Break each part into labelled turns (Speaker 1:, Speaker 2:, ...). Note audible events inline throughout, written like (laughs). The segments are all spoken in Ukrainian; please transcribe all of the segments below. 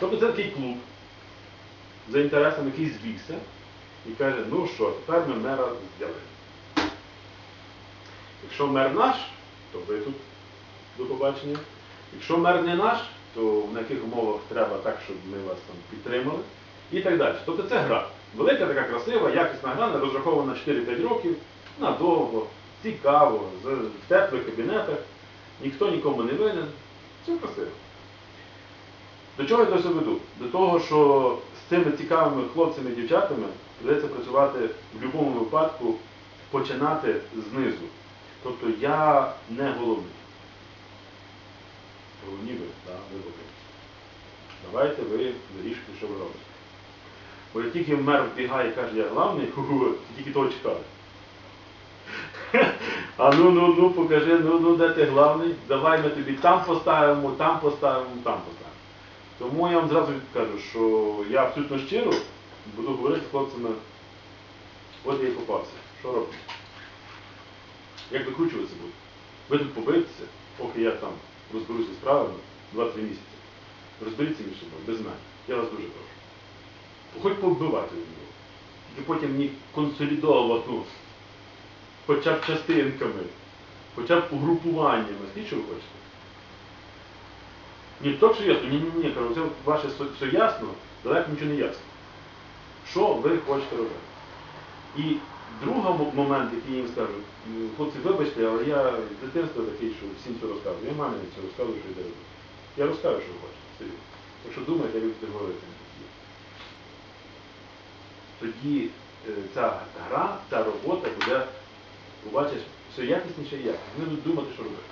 Speaker 1: Тобто це такий клуб за інтересом, який збігся і каже, ну що, тепер ми мера взяли. Якщо мер наш, то ви тут до побачення. Якщо мер не наш, то на яких умовах треба так, щоб ми вас там підтримали і так далі. Тобто це гра. Велика, така красива, якісна гра, розрахована 4-5 років, надовго, цікаво, в теплих кабінетах, ніхто нікому не винен. Все красиво. До чого я до веду? До того, що з цими цікавими хлопцями і дівчатами придеться працювати в будь-якому випадку, починати знизу. Тобто я не головний. Головні ви, так, ви головні. Давайте ви вирішуйте, що ви робите. Бо як тільки мер вбігає і каже, я головний, ху-ху, тільки того чекали. (laughs) А ну ну ну покажи, ну ну де ти главний, давай ми тобі там поставимо, там поставимо, там поставимо. Тому я вам зразу кажу, що я абсолютно щиро буду говорити з хлопцями, от я і попався. Що робити? Як викручуватися буду? Ви тут побитися, поки я там розберуся з справами 2-3 місяці. Розберіться між собою, без мене. Я вас дуже прошу. Хоч повбивати від нього. Тільки потім мені консолідовано, ну, хоча б частинками, хоча б угрупуваннями. Що хочете? Ні, то, що ясно, ні, ні, ні, кажу, це ваше все, ясно, далеко нічого не ясно. Що ви хочете робити? І другий момент, який я їм скажу, «Ну, хлопці, вибачте, але я з дитинства такий, що всім все розказую. Я мамі це розказую, що йде робити. Я розкажу, що хочете. Якщо думаєте, ви будете говорити. Тоді е, ця гра, ця робота буде, побачиш, все якісніше і якісніше. Вони будуть думати, що робити.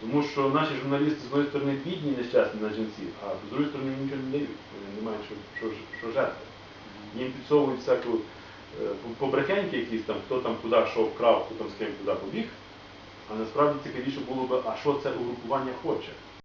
Speaker 1: Тому що наші журналісти з однієї сторони бідні, нещасні на жінці, а з іншої сторони їм нічого не дають. Вони не мають що, що, що жерти. Їм підсовують всяку е, побрехеньки якісь там, хто там куди що вкрав, хто там з ким куди побіг. А насправді цікавіше було б, а що це угрупування хоче.